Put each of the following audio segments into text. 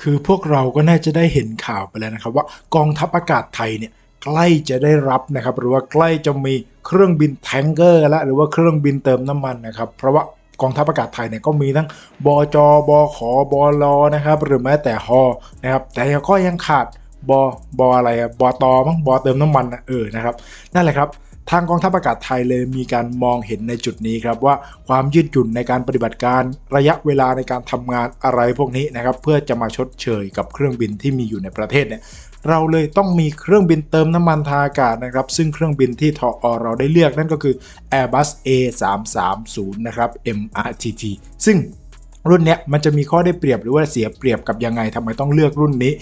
คือพวกเราก็น่าจะได้เห็นข่าวไปแล้วนะครับว่ากองทัพอากาศไทยเนี่ยใกล้จะได้รับนะครับหรือว่าใกล้จะมีเครื่องบินแทงเกอร์แล้วหรือว่าเครื่องบินเติมน้ำมันนะครับเพราะว่ากองทัพอากาศไทยเนี่ยก็มีทั้งบจบขบลนะครับหรือแม้แต่ฮอนะครับแต่ก็ยังขาดบอบอะไรอะบตมั้งบเติมน้ำมันนะเออนะครับนั่นแหละครับ ทางกองทัพอากาศไทยเลยมีการมองเห็นในจุดนี้ครับว่าความยืดหยุ่นในการปฏิบัติการระยะเวลาในการทำงานอะไรพวกนี้นะครับเพื่อจะมาชดเชยกับเครื่องบินที่มีอยู่ในประเทศเนี่ยเราเลยต้องมีเครื่องบินเติมน้ำมันทางอากาศนะครับ ซึ่งเครื่องบินที่ทออเราได้เลือกนั่นก็คือ Airbus A330 นะครับ MRTT ซึ่ง รุ่นเนี้ยมันจะมีข้อได้เปรียบหรือว่าเสียเปรียบกับยังไงทำไมต้องเลือกรุ่นนี้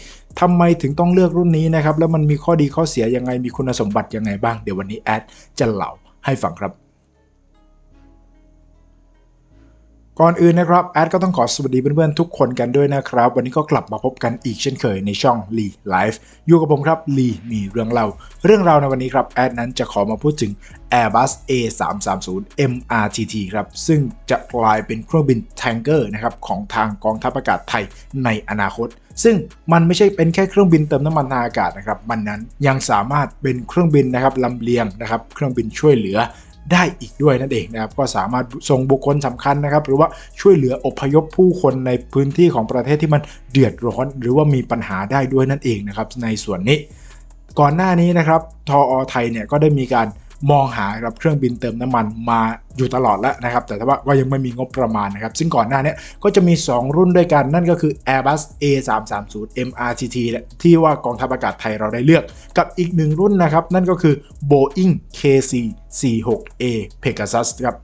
ทำไมถึงต้องเลือกรุ่นนี้นะครับแล้วมันมีข้อดีข้อเสียยังไงมีคุณสมบัติยังไงบ้างเดี๋ยววันนี้แอดจะเล่าให้ฟังครับ ก่อนอื่นนะครับแอดก็ต้องขอสวัสดีเพื่อนๆทุกคนกันด้วยนะครับ วันนี้ก็กลับมาพบกันอีกเช่นเคยในช่อง Lee Life อยู่กับผมครับ Lee มีเรื่องเล่าเรื่องราวในวันนี้ครับแอดนั้นจะขอมาพูดถึง Airbus A330 MRTT ครับซึ่งจะกลายเป็นเครื่องบินแทงเกอร์นะครับของทางกองทัพอากาศไทยในอนาคต ซึ่งมันไม่ใช่เป็นแค่เครื่องบินเติมน้ำมันทางอากาศนะครับมันนั้นยังสามารถเป็นเครื่องบินนะครับลำเลียงนะครับเครื่องบินช่วยเหลือ ได้อีกด้วยนั่นเองนะครับก็สามารถส่งบุคคลสำคัญนะครับ หรือว่าช่วยเหลืออพยพผู้คนในพื้นที่ของประเทศที่มันเดือดร้อน หรือว่ามีปัญหาได้ด้วยนั่นเองนะครับในส่วนนี้ ก่อนหน้านี้นะครับทออไทยเนี่ยก็ได้มีการ มองหาครับเครื่องบินเติมน้ำมันมาอยู่ตลอดแล้วนะครับ แต่ว่าก็ยังไม่มีงบประมาณนะครับ ซึ่งก่อนหน้านี้ก็จะมี 2 รุ่นด้วยกันนั่นก็คือ Airbus A330 MRTT ที่ว่ากองทัพอากาศไทยเราได้เลือก กับอีกหนึ่งรุ่นนะครับ นั่นก็คือ Boeing KC46A Pegasus ครับ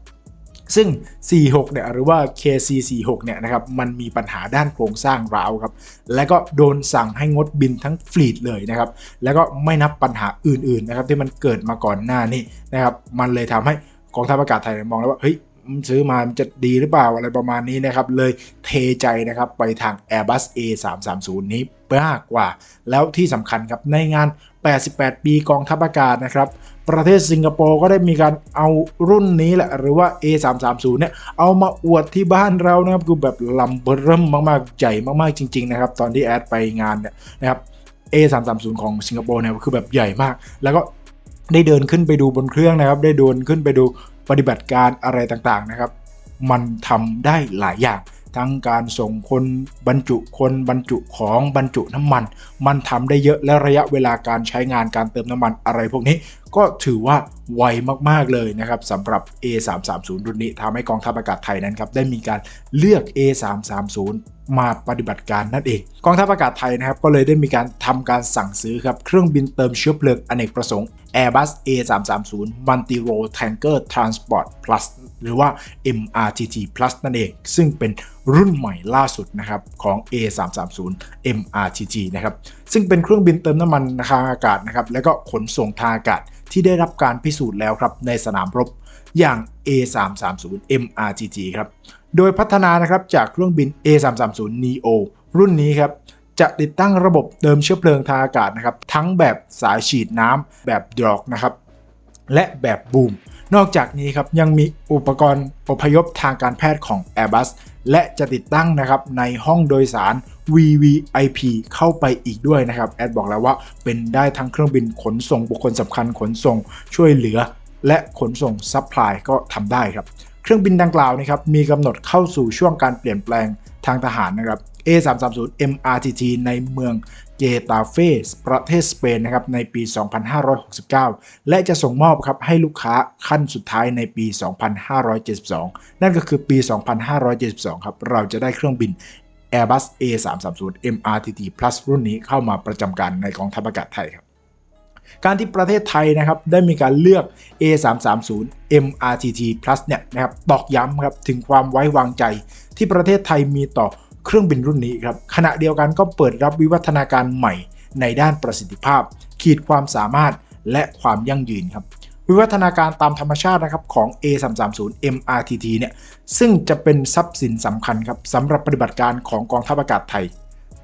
ซึ่ง 46 เนี่ยหรือว่า KC46 เนี่ยนะครับมันมีปัญหาด้านโครงสร้างร้าวครับ และก็โดนสั่งให้งดบินทั้งฟลีดเลยนะครับ แล้วก็ไม่นับปัญหาอื่นๆนะครับที่มันเกิดมาก่อนหน้านี้นะครับ มันเลยทำให้กองทัพอากาศไทยมองแล้วว่าเฮ้ย ซื้อมามันจะดีหรือเปล่าอะไรประมาณนี้นะครับ เลยเทใจนะครับไปทาง Airbus A330 นี้มากกว่า แล้วที่สำคัญครับในงาน 88 ปีกองทัพอากาศนะครับ ประเทศสิงคโปร์ก็ได้มีการเอารุ่นนี้แหละ หรือว่า A330 เนี่ยเอามาอวดที่บ้านเรานะครับคือแบบลำเบิ่มมากๆ ใหญ่มากๆจริง ๆ นะครับ ตอนที่แอดไปงานเนี่ยนะครับ A330 ของสิงคโปร์เนี่ยคือแบบใหญ่มาก แล้วก็ได้เดินขึ้นไปดูบนเครื่องนะครับ ได้เดินขึ้นไปดู ปฏิบัติการอะไรต่างๆนะครับ มันทำได้หลายอย่าง ทั้งการส่งคนบรรจุคนบรรจุของบรรจุน้ำมัน มันทำได้เยอะและระยะเวลาการใช้งานการเติมน้ำมันอะไรพวกนี้ ก็ถือว่าไวมากๆเลยนะครับสำหรับ A330 รุ่นนี้ทำให้กองทัพอากาศไทยนั้นครับได้มีการเลือก A330 มาปฏิบัติการนั่นเอง กองทัพอากาศไทยนะครับก็เลยได้มีการทำการสั่งซื้อครับเครื่องบินเติมเชื้อเพลิงอเนกประสงค์ Airbus A330 Multi Role Tanker Transport Plus หรือว่า MRTT Plus นั่นเอง ซึ่งเป็นรุ่นใหม่ล่าสุดนะครับของ A330 MRTT นะครับ ซึ่งเป็นเครื่องบินเติมน้ำมันทางอากาศนะครับและก็ขนส่งทางอากาศที่ได้รับการพิสูจน์แล้วครับในสนามรบอย่าง A330 MRTT ครับโดยพัฒนานะครับจากเครื่องบิน A330 neo รุ่นนี้ครับจะติดตั้งระบบเติมเชื้อเพลิงทางอากาศนะครับทั้งแบบสายฉีดน้ำแบบดรอกนะครับและแบบบูม นอกจากนี้ครับยังมีอุปกรณ์อพยพทางการแพทย์ของ Airbus และจะติดตั้งนะครับในห้องโดยสาร VVIP เข้าไปอีกด้วยนะครับ แอดบอกแล้วว่าเป็นได้ทั้งเครื่องบินขนส่งบุคคลสำคัญขนส่งช่วยเหลือ และขนส่งซัพพลายก็ทำได้ครับ เครื่องบินดังกล่าวนะครับมีกำหนดเข้าสู่ช่วงการเปลี่ยนแปลงทางทหารนะครับ A330 MRTT ในเมืองเกตาเฟสประเทศสเปนนะครับในปี 2569 และจะส่งมอบครับให้ลูกค้าขั้นสุดท้ายในปี 2572 นั่นก็คือปี 2572 ครับ เราจะได้เครื่องบิน Airbus A330 MRTT Plus รุ่นนี้เข้ามาประจำการในกองทัพอากาศไทยครับ การที่ประเทศไทยนะครับได้มีการเลือก A330 MRTT Plus เนี่ยนะครับตอกย้ำครับถึงความไว้วางใจที่ประเทศไทยมีต่อเครื่องบินรุ่นนี้ครับขณะเดียวกันก็เปิดรับวิวัฒนาการใหม่ในด้านประสิทธิภาพ ขีดความสามารถและความยั่งยืนครับ วิวัฒนาการตามธรรมชาตินะครับของ A330 MRTT เนี่ยซึ่งจะเป็นทรัพย์สินสำคัญครับสำหรับปฏิบัติการของกองทัพอากาศไทย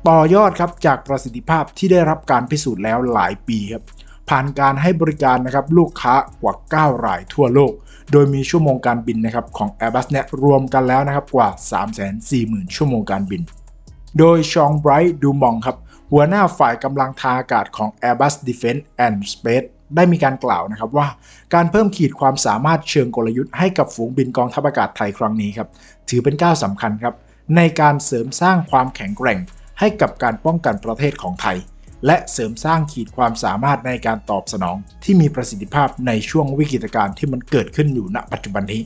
ต่อยอดครับจากประสิทธิภาพที่ได้รับการพิสูจน์แล้วหลายปีครับผ่านการให้บริการนะครับลูกค้ากว่า 9 รายทั่วโลก โดยมีชั่วโมงการบินนะครับของ Airbus เนี่ยรวมกันแล้วนะครับกว่า 340,000 ชั่วโมงการบิน โดยชองไบรท์ดูมองครับหัวหน้าฝ่ายกำลังทางอากาศของ Airbus Defence and Space ได้มีการกล่าวนะครับว่าการเพิ่มขีดความสามารถเชิงกลยุทธ์ให้กับฝูงบินกองทัพอากาศไทยครั้งนี้ครับถือเป็นก้าวสำคัญครับในการเสริมสร้างความแข็งแกร่ง ให้กับการป้องกันประเทศของไทย และเสริมสร้างขีดความสามารถในการตอบสนอง ที่มีประสิทธิภาพในช่วงวิกฤตการณ์ที่มันเกิดขึ้นอยู่ณปัจจุบันนี้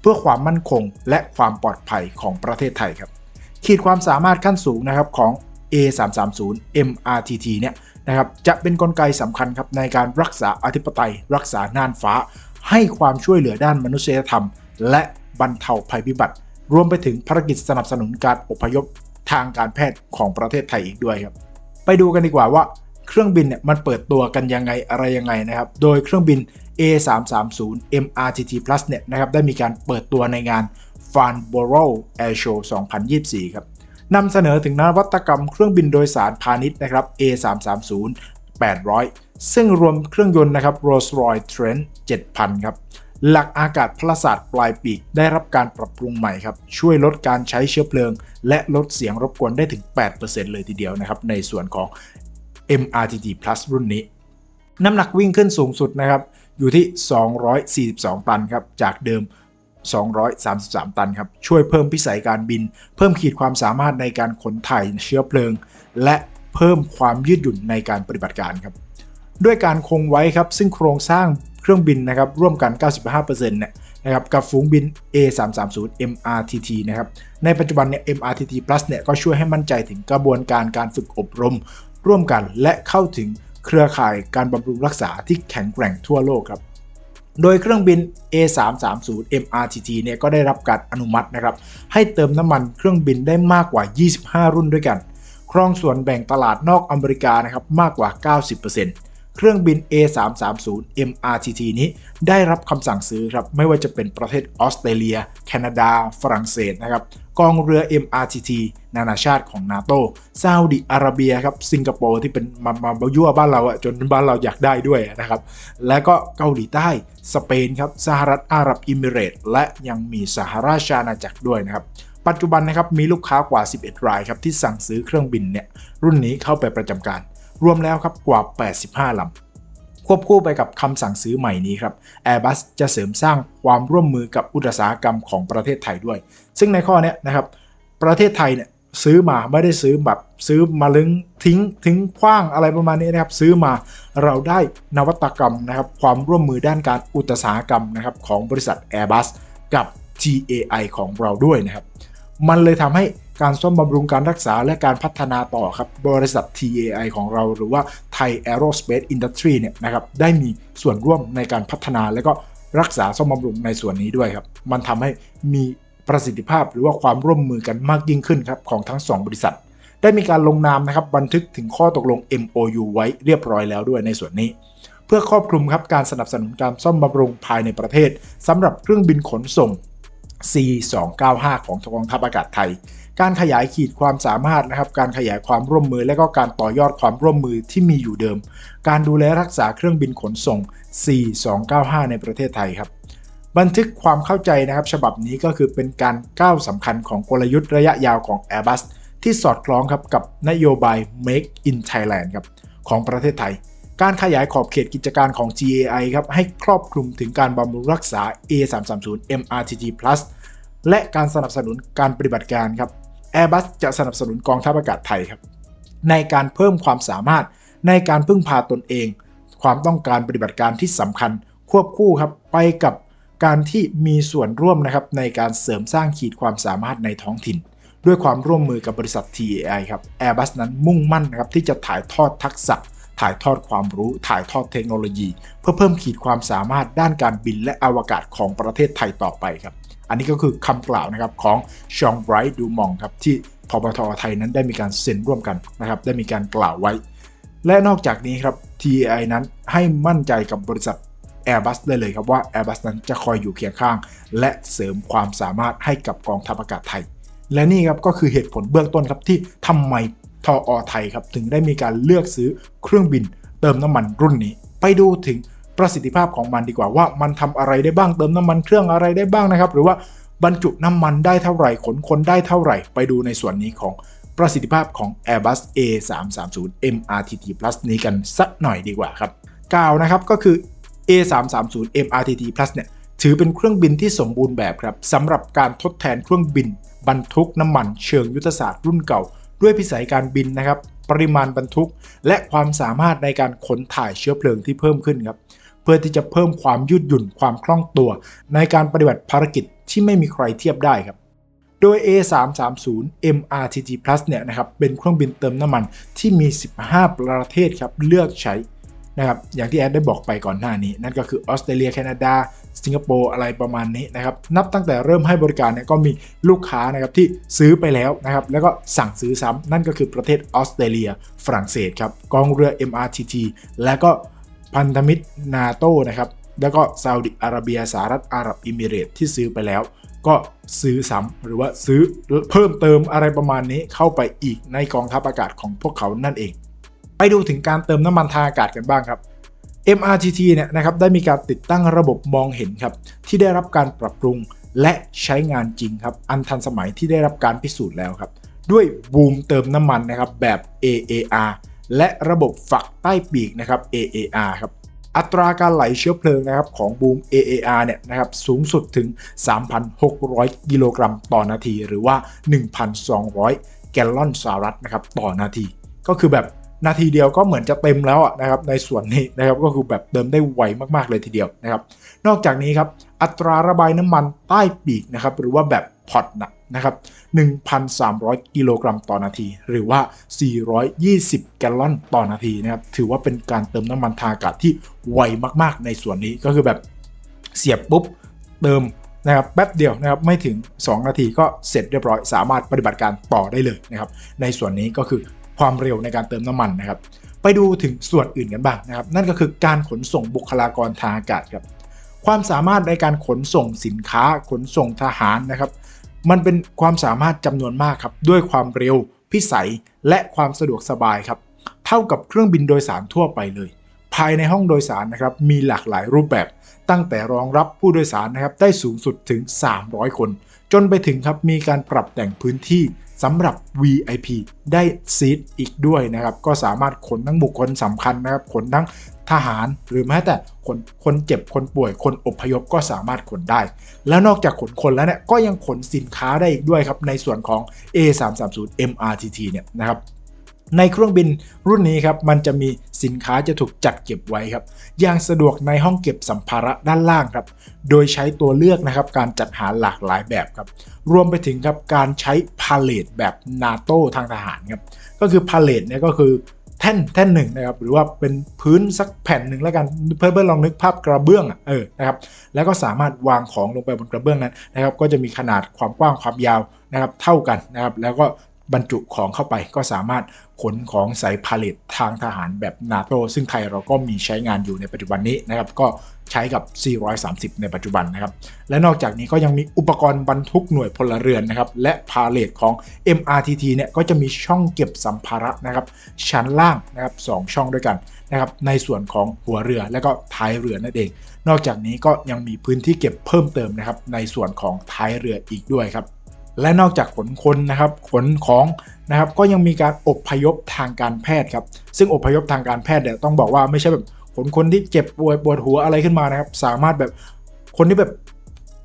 เพื่อความมั่นคงและความปลอดภัยของประเทศไทยครับขีดความสามารถขั้นสูงนะครับของ A330 MRTT เนี่ย นะครับจะเป็นนกลไกสำคัญครับในการรักษาอธิปไตย รักษาน่านฟ้า ให้ความช่วยเหลือด้านมนุษยธรรม และบรรเทาภัยพิบัติ รวมไปถึงภารกิจสนับสนุนการอพยพทางการแพทย์ของประเทศไทยอีกด้วยครับไปดูกันดีกว่าว่าเครื่องบินเนี่ยมันเปิดตัวกันยังไงอะไรยังไงนะครับ โดยเครื่องบิน A330 MRTT Plus เนี่ยนะครับได้มีการเปิดตัวในงาน Farnborough Air Show 2024 ครับ นำเสนอถึงนวัตกรรมเครื่องบินโดยสารพาณิชย์นะครับ A330 800 ซึ่งรวมเครื่องยนต์นะครับ Rolls-Royce Trent 7000 ครับหลักอากาศพลศาสตร์ปลายปีกได้รับการปรับปรุงใหม่ครับช่วยลดการใช้เชื้อเพลิง และลดเสียงรบกวนได้ถึง 8%เลยทีเดียวนะครับในส่วนของ MRTT Plus รุ่นนี้ น้ำหนักวิ่งขึ้นสูงสุดนะครับอยู่ที่ 242 ตันครับจากเดิม 233 ตันครับ ช่วยเพิ่มพิสัยการบิน เพิ่มขีดความสามารถในการขนถ่ายเชื้อเพลิง และเพิ่มความยืดหยุ่นในการปฏิบัติการครับ ด้วยการคงไว้ครับ ซึ่งโครงสร้างเครื่องบินนะครับร่วมกัน 95%เนี่ยนะครับกับฝูงบิน A330 MRTT นะครับ ในปัจจุบันเนี่ย MRTT Plus เนี่ยก็ช่วยให้มั่นใจถึงกระบวนการการฝึกอบรม ร่วมกันและเข้าถึงเครือข่ายการบำรุงรักษาที่แข็งแกร่งทั่วโลกครับ โดยเครื่องบิน A330 MRTT เนี่ยก็ได้รับการอนุมัตินะครับให้เติมน้ำมันเครื่องบินได้มากกว่า 25 รุ่นด้วยกัน ครองส่วนแบ่งตลาดนอกอเมริกานะครับมากกว่า 90% เครื่องบิน A330 MRTT นี้ได้รับคำสั่งซื้อครับไม่ว่าจะเป็นประเทศออสเตรเลีย แคนาดา ฝรั่งเศสนะครับกองเรือ MRTT นานาชาติของนาโตซาอุดิอาระเบียครับสิงคโปร์ที่เป็นมามาบยั่วบ้านเราอะจนบ้านเราอยากได้ด้วยนะครับ และก็เกาหลีใต้ สเปนครับสหรัฐอาหรับอิมิเรตส์และยังมีสหราชอาณาจักรด้วยนะครับปัจจุบันนะครับมีลูกค้ากว่า 11 รายครับที่สั่งซื้อเครื่องบินเนี่ยรุ่นนี้เข้าไปประจำการ รวมแล้วครับกว่า 85ลำควบคู่ไปกับคำสั่งซื้อใหม่นี้ครับ Airbus จะเสริมสร้างความร่วมมือกับอุตสาหกรรมของประเทศไทยด้วย ซึ่งในข้อเนี้ยนะครับประเทศไทยเนี่ยซื้อมาไม่ได้ซื้อแบบซื้อมาลึงทิ้งทิ้งคว้างอะไรประมาณนี้นะครับ ซื้อมาเราได้นวัตกรรมนะครับ ความร่วมมือด้านการอุตสาหกรรมนะครับของบริษัท Airbus กับ GAI ของเราด้วยนะครับ มันเลยทำให้ การซ่อมบำรุงการรักษาและการพัฒนาต่อครับ บริษัท TAI ของเราหรือว่า Thai Aerospace Industry เนี่ยนะครับได้มีส่วนร่วมในการพัฒนาและก็รักษาซ่อมบำรุงในส่วนนี้ด้วยครับ มันทำให้มีประสิทธิภาพหรือว่าความร่วมมือกันมากยิ่งขึ้นครับของทั้ง 2 บริษัท ได้มีการลงนามนะครับบันทึกถึงข้อตกลง MOU ไว้เรียบร้อยแล้วด้วยในส่วนนี้ เพื่อครอบคลุมครับการสนับสนุนการซ่อมบำรุงภายในประเทศสำหรับเครื่องบินขนส่ง C295 ของกองทัพอากาศไทย การขยายขีดความสามารถนะครับ การขยายความร่วมมือและก็การต่อยอดความร่วมมือที่มีอยู่เดิม การดูแลรักษาเครื่องบินขนส่ง C295 ในประเทศไทยครับ บันทึกความเข้าใจนะครับ ฉบับนี้ก็คือเป็นการก้าวสำคัญของกลยุทธ์ระยะยาวของ Airbus ที่สอดคล้องครับกับนโยบาย Make in Thailand ครับของประเทศไทย การขยายขอบเขตกิจการของ GAI ครับให้ครอบคลุมถึงการบำรุงรักษา A330 MRTT Plus และการสนับสนุนการปฏิบัติการครับ Airbus จะสนับสนุนกองทัพอากาศไทยครับในการเพิ่มความสามารถในการพึ่งพาตนเอง ความต้องการปฏิบัติการที่สำคัญควบคู่ครับไปกับการที่มีส่วนร่วมนะครับในการเสริมสร้างขีดความสามารถในท้องถิ่น ด้วยความร่วมมือกับบริษัท TAI ครับ Airbus นั้นมุ่งมั่นนะครับที่จะถ่ายทอดทักษะ ถ่ายทอดความรู้ ถ่ายทอดเทคโนโลยี เพื่อเพิ่มขีดความสามารถด้านการบินและอวกาศของประเทศไทยต่อไปครับ อันนี้ก็คือคำกล่าวนะครับของชองไบรท์ดูมองครับที่พบทไทยนั้นได้มีการเซ็นร่วมกันนะครับได้มีการกล่าวไว้ และนอกจากนี้ครับ TI นั้นให้มั่นใจกับบริษัท Airbus ได้เลยครับว่า Airbus นั้นจะคอยอยู่เคียงข้าง และเสริมความสามารถให้กับกองทัพอากาศไทย และนี่ครับก็คือเหตุผลเบื้องต้นครับที่ทำไมทออไทยครับถึงได้มีการเลือกซื้อเครื่องบินเติมน้ำมันรุ่นนี้ ไปดูถึง ประสิทธิภาพของมันดีกว่าว่ามันทำอะไรได้บ้างเติมน้ำมันเครื่องอะไรได้บ้างนะครับ หรือว่าบรรจุน้ำมันได้เท่าไหร่ขนคนได้เท่าไหร่ ไปดูในส่วนนี้ของประสิทธิภาพของ Airbus A330 MRTT Plus นี้กันสักหน่อยดีกว่าครับกล่าวนะครับก็คือ A330 MRTT Plus เนี่ยถือเป็นเครื่องบินที่สมบูรณ์แบบครับสำหรับการทดแทนเครื่องบิน บรรทุกน้ำมันเชิงยุทธศาสตร์รุ่นเก่า ด้วยพิสัยการบินนะครับ ปริมาณบรรทุก และความสามารถในการขนถ่ายเชื้อเพลิงที่เพิ่มขึ้นครับ เพื่อที่จะเพิ่มความยืดหยุ่นความคล่องตัว ในการปฏิบัติภารกิจที่ไม่มีใครเทียบได้ครับ โดย A330 MRTT Plus เนี่ยนะครับเป็นเครื่องบินเติมน้ำมันที่มี 15 ประเทศครับเลือกใช้นะครับอย่างที่แอดได้บอกไปก่อนหน้านี้ นั่นก็คือออสเตรเลียแคนาดา สิงคโปร์อะไรประมาณนี้นะครับนับตั้งแต่เริ่มให้บริการเนี่ยก็มีลูกค้านะครับที่ซื้อไปแล้วนะครับแล้วก็สั่งซื้อซ้ำนั่นก็คือประเทศออสเตรเลียฝรั่งเศสครับกองเรือ MRTT และก็ พันธมิตรนาโตนะครับ แล้วก็ซาอุดิอาระเบียสหรัฐอาหรับอิมิเรตที่ซื้อไปแล้ว ก็ซื้อซ้ำหรือว่าซื้อเพิ่มเติมอะไรประมาณนี้เข้าไปอีกในกองทัพอากาศของพวกเขานั่นเอง ไปดูถึงการเติมน้ำมันทางอากาศกันบ้างครับ MRTT เนี่ยนะครับได้มีการติดตั้งระบบมองเห็นครับที่ได้รับการปรับปรุงและใช้งานจริงครับอันทันสมัยที่ได้รับการพิสูจน์แล้วครับด้วยบูมเติมน้ำมันนะครับแบบ AAR และระบบฝักใต้ปีกนะครับ AAR ครับอัตราการไหลเชื้อเพลิงนะครับของบูม AAR เนี่ยนะครับสูงสุดถึง 3,600 กิโลกรัมต่อนาที หรือว่า 1,200 แกลลอนสหรัฐนะครับต่อนาที ก็คือแบบนาทีเดียวก็เหมือนจะเต็มแล้วนะครับในส่วนนี้นะครับก็คือแบบเติมได้ไวมากๆเลยทีเดียวนะครับ นอกจากนี้ครับอัตราระบายน้ำมันใต้ปีกนะครับหรือว่าแบบพอตนะ นะครับ1,300 กิโลกรัมต่อนาที หรือว่า 420 แกลลอนต่อนาทีนะครับ ถือว่าเป็นการเติมน้ำมันทางอากาศที่ไวมากๆ ในส่วนนี้ก็คือแบบเสียบปุ๊บ เติมนะครับแป๊บเดียวนะครับไม่ถึง 2 นาทีก็เสร็จเรียบร้อย สามารถปฏิบัติการต่อได้เลยนะครับ ในส่วนนี้ก็คือความเร็วในการเติมน้ำมันนะครับ ไปดูถึงส่วนอื่นกันบ้างนะครับ นั่นก็คือการขนส่งบุคลากรทางอากาศครับความสามารถในการขนส่งสินค้าขนส่งทหารนะครับ มันเป็นความสามารถจำนวนมากครับ ด้วยความเร็ว พิสัย และความสะดวกสบายครับ เท่ากับเครื่องบินโดยสารทั่วไปเลย ภายในห้องโดยสารนะครับมีหลากหลายรูปแบบ ตั้งแต่รองรับผู้โดยสารนะครับได้สูงสุดถึง 300 คน จนไปถึงครับมีการปรับแต่งพื้นที่สำหรับ VIP ได้ซีทอีกด้วยนะครับ ก็สามารถขนทั้งบุคคลสำคัญนะครับ ขนทั้ง ทหาร หรือแม้แต่คนคนเจ็บคนป่วยคนอพยพก็สามารถขนได้ แล้วนอกจากขนคนแล้วเนี่ยก็ยังขนสินค้าได้อีกด้วยครับ ในส่วนของ A330 MRTT เนี่ยนะครับในเครื่องบินรุ่นนี้ครับมันจะมีสินค้าจะถูกจัดเก็บไว้ครับอย่างสะดวกในห้องเก็บสัมภาระด้านล่างครับโดยใช้ตัวเลือกนะครับการจัดหาหลากหลายแบบครับรวมไปถึงครับการใช้พาเลตแบบนาโตทางทหารครับก็คือพาเลตเนี่ยก็คือ ท่นแท่นหนึ่งนะครับหรือว่าเป็นพื้นสักแผ่นหนึ่งแล้วกันเพื่อเพื่อลองนึกภาพกระเบื้องอะเออนะครับแล้วก็สามารถวางของลงไปบนกระเบื้องนั้นนะครับก็จะมีขนาดความกว้างความยาวนะครับเท่ากันนะครับแล้วก็ บรรจุของเข้าไปก็สามารถขนของใส่พาเลตทางทหารแบบนาโตซึ่งไทยเราก็มีใช้งานอยู่ในปัจจุบันนี้นะครับ ก็ใช้กับ430 ในปัจจุบันนะครับ และนอกจากนี้ก็ยังมีอุปกรณ์บรรทุกหน่วยพลเรือนนะครับ และพาเลตของ MRTT เนี่ยก็จะมีช่องเก็บสัมภาระนะครับ ชั้นล่างนะครับสช่องด้วยกันนะครับ ในส่วนของหัวเรือและก็ท้ายเรือนั่นเอง นอกจากนี้ก็ยังมีพื้นที่เก็บเพิ่มเติมนะครับ ในส่วนของท้ายเรืออีกด้วยครับ และนอกจากขนคนนะครับขนของนะครับก็ยังมีการอบพยพทางการแพทย์ครับซึ่งอบพยพทางการแพทย์เนี่ยต้องบอกว่าไม่ใช่แบบขนคนที่เจ็บป่วยปวดหัวอะไรขึ้นมานะครับ สามารถแบบคนที่แบบ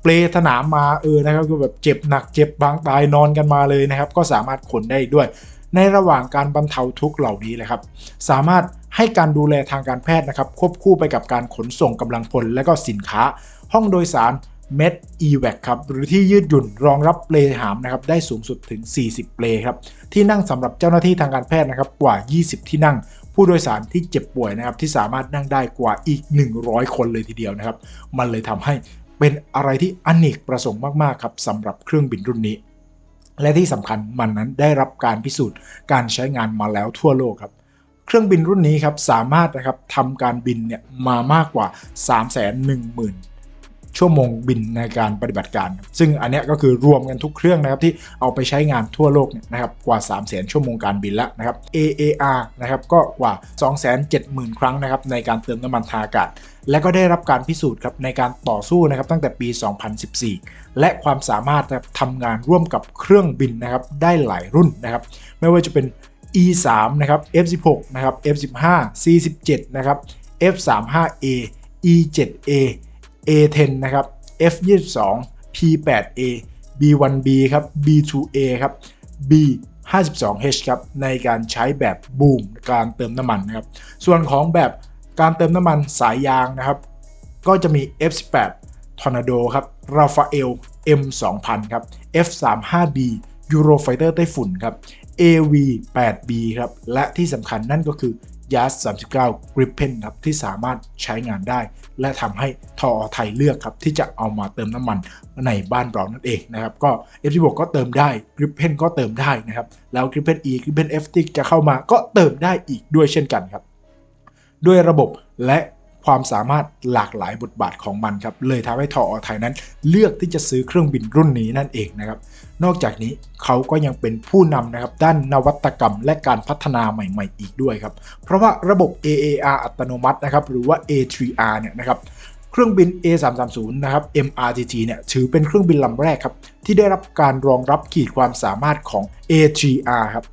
เปลสนามมาเออนะครับคือแบบเจ็บหนักเจ็บบางตายนอนกันมาเลยนะครับ ก็สามารถขนได้ด้วย ในระหว่างการบรรเทาทุกข์เหล่านี้แหละครับ สามารถให้การดูแลทางการแพทย์นะครับ ควบคู่ไปกับการขนส่งกำลังพลและก็สินค้า ห้องโดยสาร m e d e v a c ครับหรือที่ยืดหยุ่นรองรับเปลหามนะครับได้สูงสุดถึง 40 เปลครับที่นั่งสำหรับเจ้าหน้าที่ทางการแพทย์นะครับกว่า 20 ที่นั่ง ผู้โดยสารที่เจ็บป่วยนะครับที่สามารถนั่งได้กว่าอีก 100 คนเลยทีเดียวนะครับมันเลยทำให้เป็นอะไรที่อเนกประสงค์มากๆครับสำหรับเครื่องบินรุ่นนี้ และที่สำคัญมันนั้นได้รับการพิสูจน์การใช้งานมาแล้วทั่วโลกครับเครื่องบินรุ่นนี้ครับสามารถนะครับทำการบินเนี่ยมามากกว่า 3 1 0 0 0 0 ชั่วโมงบินในการปฏิบัติการ ซึ่งอันนี้ก็คือรวมกันทุกเครื่องนะครับที่เอาไปใช้งานทั่วโลกนะครับกว่า 3 0 0 0 0 0ชั่วโมงการบินแล้วนะครับ AAR นะครับก็กว่า 270,000 ครั้งนะครับในการเติมน้ำมันทางอากาศและก็ได้รับการพิสูจน์ครับในการต่อสู้นะครับตั้งแต่ปี 2014 และความสามารถนะครับทำงานร่วมกับเครื่องบินนะครับได้หลายรุ่นนะครับไม่ว่าจะเป็น E3 นะครับ F16 นะครับ F15 C17 นะครับ F35A E7A A10 นะครับ F22 P8A B1B ครับ B2A ครับ B52H ครับในการใช้แบบบูมการเติมน้ำมันนะครับส่วนของแบบการเติมน้ำมันสายยางนะครับ ก็จะมี F18 Tornado ครับ Rafael M2000 ครับ F35B Eurofighter ไต้ฝุ่นครับ AV8B ครับและที่สำคัญนั่นก็คือ ยาส39 Gripen ครับที่สามารถใช้งานได้ และทำให้ทอไทยเลือกครับที่จะเอามาเติมน้ำมันในบ้านเรานั่นเองนะครับก็ F16 ก็เติมได้ Gripen ก็เติมได้นะครับแล้ว Gripen E Gripen F ที่จะเข้ามาก็เติมได้อีกด้วยเช่นกันครับ ด้วยระบบและ ความสามารถหลากหลายบทบาทของมันครับเลยทำให้ทออไทยนั้น เลือกที่จะซื้อเครื่องบินรุ่นนี้นั่นเองนะครับนอกจากนี้เขาก็ยังเป็นผู้นำนะครับด้านนวัตกรรมและการพัฒนาใหม่ ๆ อีกด้วยครับเพราะว่าระบบ AAR อัตโนมัตินะครับหรือว่า A3R เนี่ยนะครับเครื่องบิน A330 นะครับ MRTT เนี่ยถือเป็นเครื่องบินลำแรกครับที่ได้รับการรองรับขีดความสามารถของ A3R ครับ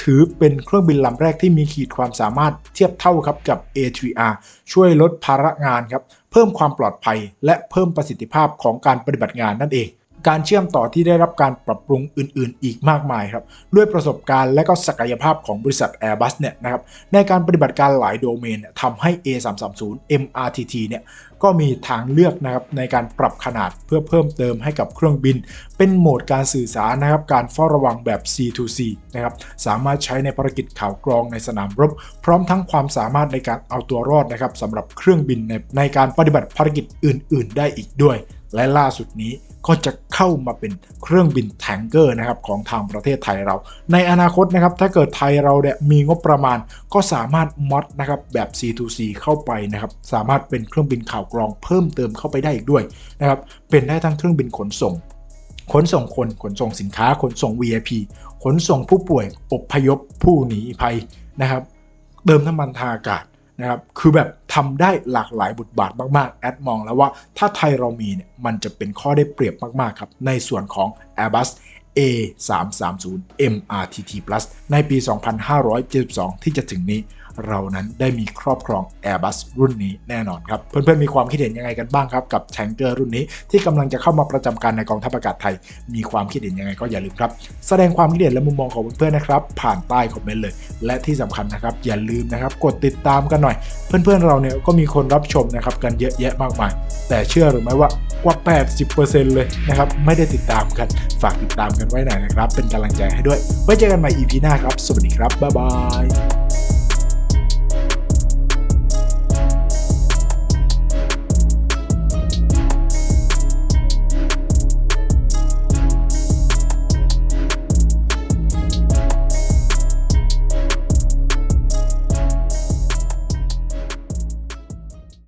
ถือเป็นเครื่องบินลำแรกที่มีขีดความสามารถเทียบเท่าครับกับ A3R ช่วยลดภาระงานครับ เพิ่มความปลอดภัย และเพิ่มประสิทธิภาพของการปฏิบัติงานนั่นเอง การเชื่อมต่อที่ได้รับการปรับปรุงอื่น ๆ อีกมากมายครับด้วยประสบการณ์และก็ศักยภาพของบริษัท Airbus เนี่ยนะครับในการปฏิบัติการหลายโดเมนเนี่ยทำให้ A330 MRTT เนี่ยก็มีทางเลือกนะครับในการปรับขนาดเพื่อเพิ่มเติมให้กับเครื่องบิน เป็นโหมดการสื่อสารนะครับการเฝ้าระวังแบบ C2C นะครับสามารถใช้ในภารกิจข่าวกรองในสนามรบ พร้อมทั้งความสามารถในการเอาตัวรอดนะครับสำหรับเครื่องบินในในการปฏิบัติภารกิจอื่น ๆ ได้อีกด้วย และล่าสุดนี้ ก็จะเข้ามาเป็นเครื่องบินแทงเกอร์นะครับของทางประเทศไทยเรา ในอนาคตนะครับถ้าเกิดไทยเราเนี่ยมีงบประมาณก็สามารถมอดนะครับแบบ C2C เข้าไปนะครับสามารถเป็นเครื่องบินข่าวกรองเพิ่มเติมเข้าไปได้อีกด้วยนะครับเป็นได้ทั้งเครื่องบินขนส่งขนส่งคน ขนส่งสินค้า ขนส่ง VIP ขนส่งผู้ป่วย อบพยพผู้หนีภัยนะครับ เติมน้ำมันทางอากาศ นะครับคือแบบทำได้หลากหลายบทบาทมากๆ แอดมองแล้วว่าถ้าไทยเรามีเนี่ยมันจะเป็นข้อได้เปรียบมาก ๆ ครับ ในส่วนของ Airbus A330 MRTT Plus ในปี 2572 ที่จะถึงนี้ เรานั้นได้มีครอบครอง Airbus รุ่นนี้แน่นอนครับ เพื่อนๆมีความคิดเห็นยังไงกันบ้างครับ กับแทงเกอร์รุ่นนี้ที่กำลังจะเข้ามาประจำการในกองทัพอากาศไทย มีความคิดเห็นยังไงก็อย่าลืมครับ แสดงความคิดเห็นและมุมมองของเพื่อนๆนะครับ ผ่านใต้คอมเมนต์เลย และที่สำคัญนะครับ อย่าลืมนะครับกดติดตามกันหน่อย เพื่อนๆเราเนี่ยก็มีคนรับชมนะครับกันเยอะแยะมากมาย แต่เชื่อหรือไม่ว่ากว่า 80%เลยนะครับไม่ได้ติดตามกันฝากติดตามกันไว้หน่อยนะครับ เป็นกำลังใจให้ด้วยไว้เจอกันใหม่ EP หน้าครับ สวัสดีครับ บ๊ายบาย